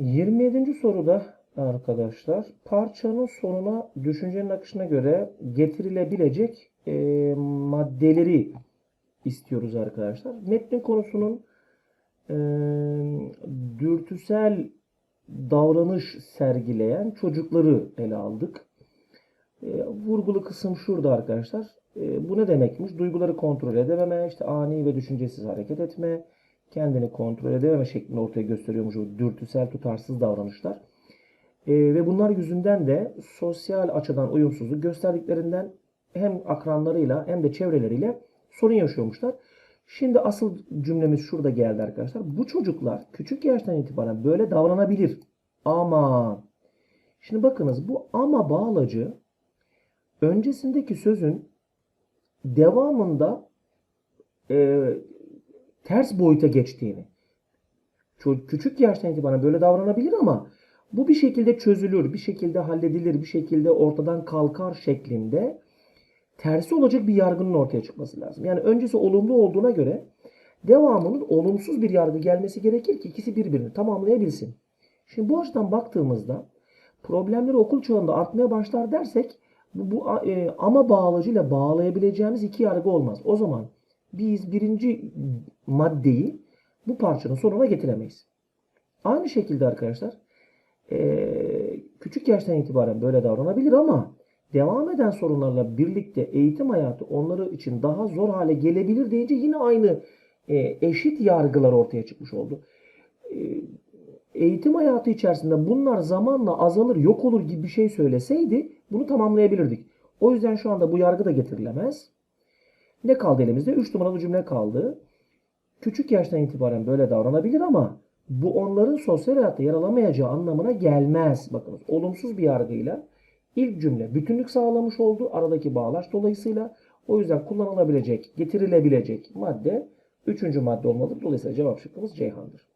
27. soruda arkadaşlar parçanın sonuna düşüncenin akışına göre getirilebilecek e, maddeleri istiyoruz arkadaşlar. Metnin konusunun e, dürtüsel davranış sergileyen çocukları ele aldık. E, vurgulu kısım şurada arkadaşlar. E, bu ne demekmiş? Duyguları kontrol edememe, işte ani ve düşüncesiz hareket etme, kendini kontrol edememe şeklinde ortaya gösteriyormuş o dürtüsel tutarsız davranışlar. E, ve bunlar yüzünden de sosyal açıdan uyumsuzluk gösterdiklerinden hem akranlarıyla hem de çevreleriyle sorun yaşıyormuşlar. Şimdi asıl cümlemiz şurada geldi arkadaşlar. Bu çocuklar küçük yaştan itibaren böyle davranabilir. Ama şimdi bakınız bu ama bağlacı öncesindeki sözün devamında e, ters boyuta geçtiğini. Küçük yaştan itibaren böyle davranabilir ama bu bir şekilde çözülür, bir şekilde halledilir, bir şekilde ortadan kalkar şeklinde tersi olacak bir yargının ortaya çıkması lazım. Yani öncesi olumlu olduğuna göre devamının olumsuz bir yargı gelmesi gerekir ki ikisi birbirini tamamlayabilsin. Şimdi bu açıdan baktığımızda problemleri okul çağında artmaya başlar dersek bu, bu e, ama bağlacıyla bağlayabileceğimiz iki yargı olmaz. O zaman biz birinci maddeyi bu parçanın sonuna getiremeyiz. Aynı şekilde arkadaşlar e, küçük yaştan itibaren böyle davranabilir ama devam eden sorunlarla birlikte eğitim hayatı onları için daha zor hale gelebilir deyince yine aynı e, eşit yargılar ortaya çıkmış oldu. E, eğitim hayatı içerisinde bunlar zamanla azalır, yok olur gibi bir şey söyleseydi bunu tamamlayabilirdik. O yüzden şu anda bu yargı da getirilemez. Ne kaldı elimizde? 3 numaralı cümle kaldı. Küçük yaştan itibaren böyle davranabilir ama bu onların sosyal hayatta yer alamayacağı anlamına gelmez. Bakınız olumsuz bir yargıyla ilk cümle bütünlük sağlamış oldu aradaki bağlaç dolayısıyla. O yüzden kullanılabilecek, getirilebilecek madde üçüncü madde olmalıdır. Dolayısıyla cevap şıkkımız Ceyhan'dır.